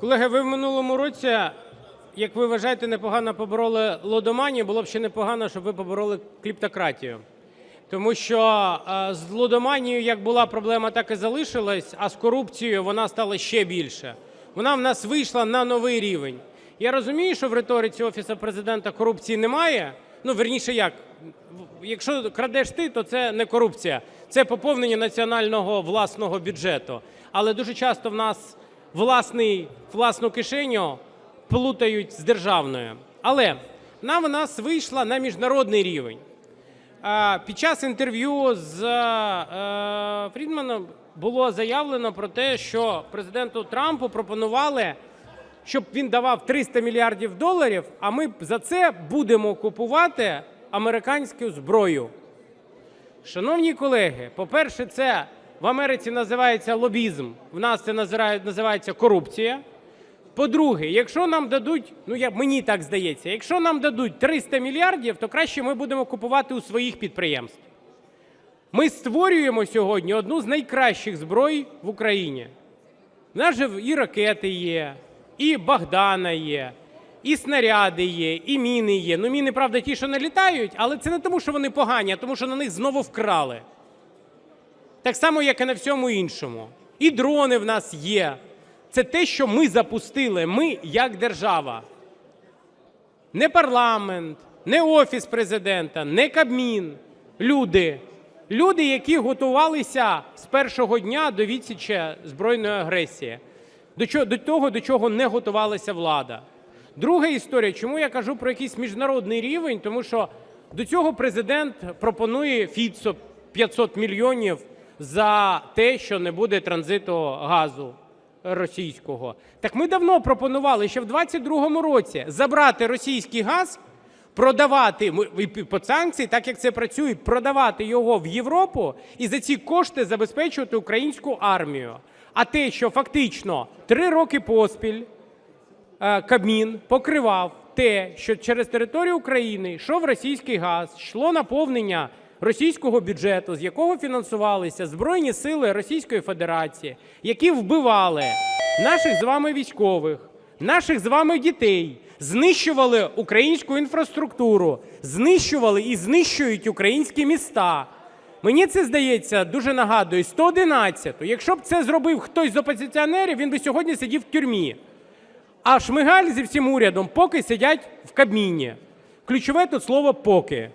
Колеги, ви в минулому році, як ви вважаєте, непогано побороли лудоманію, було б ще непогано, щоб ви побороли кліптократію. Тому що е, з лудоманією як була проблема, так і залишилась, а з корупцією вона стала ще більше. Вона в нас вийшла на новий рівень. Я розумію, що в риториці Офісу президента корупції немає. Ну, верніше як, якщо крадеш ти, то це не корупція, це поповнення національного власного бюджету. Але дуже часто в нас власний, власну кишеню плутають з державною. Але вона в нас вийшла на міжнародний рівень. Під час інтерв'ю з е, Фрідманом було заявлено про те, що президенту Трампу пропонували, щоб він давав 300 мільярдів доларів, а ми за це будемо купувати американську зброю. Шановні колеги, по-перше, це в Америці називається лобізм, в нас це називає- називається корупція. По-друге, якщо нам дадуть, ну як мені так здається, якщо нам дадуть 300 мільярдів, то краще ми будемо купувати у своїх підприємств. Ми створюємо сьогодні одну з найкращих зброй в Україні. У нас же і ракети є, і Богдана є, і снаряди є, і міни є. Ну, міни, правда, ті, що не літають, але це не тому, що вони погані, а тому, що на них знову вкрали. Так само, як і на всьому іншому. І дрони в нас є. Це те, що ми запустили, ми як держава. Не парламент, не офіс президента, не Кабмін. Люди. Люди, які готувалися з першого дня до відсічі збройної агресії, до того, до чого не готувалася влада. Друга історія, чому я кажу про якийсь міжнародний рівень, тому що до цього президент пропонує Фіцо 500 мільйонів за те, що не буде транзиту газу російського. Так ми давно пропонували ще в 22-му році забрати російський газ, продавати по санкції, так як це працює, продавати його в Європу і за ці кошти забезпечувати українську армію. А те, що фактично три роки поспіль е, Кабмін покривав те, що через територію України йшов російський газ, йшло наповнення російського бюджету, з якого фінансувалися Збройні сили Російської Федерації, які вбивали наших з вами військових, наших з вами дітей, знищували українську інфраструктуру, знищували і знищують українські міста. Мені це здається дуже нагадує 111-ту. Якщо б це зробив хтось з опозиціонерів, він би сьогодні сидів в тюрмі. А Шмигаль зі всім урядом поки сидять в Кабміні. Ключове тут слово поки.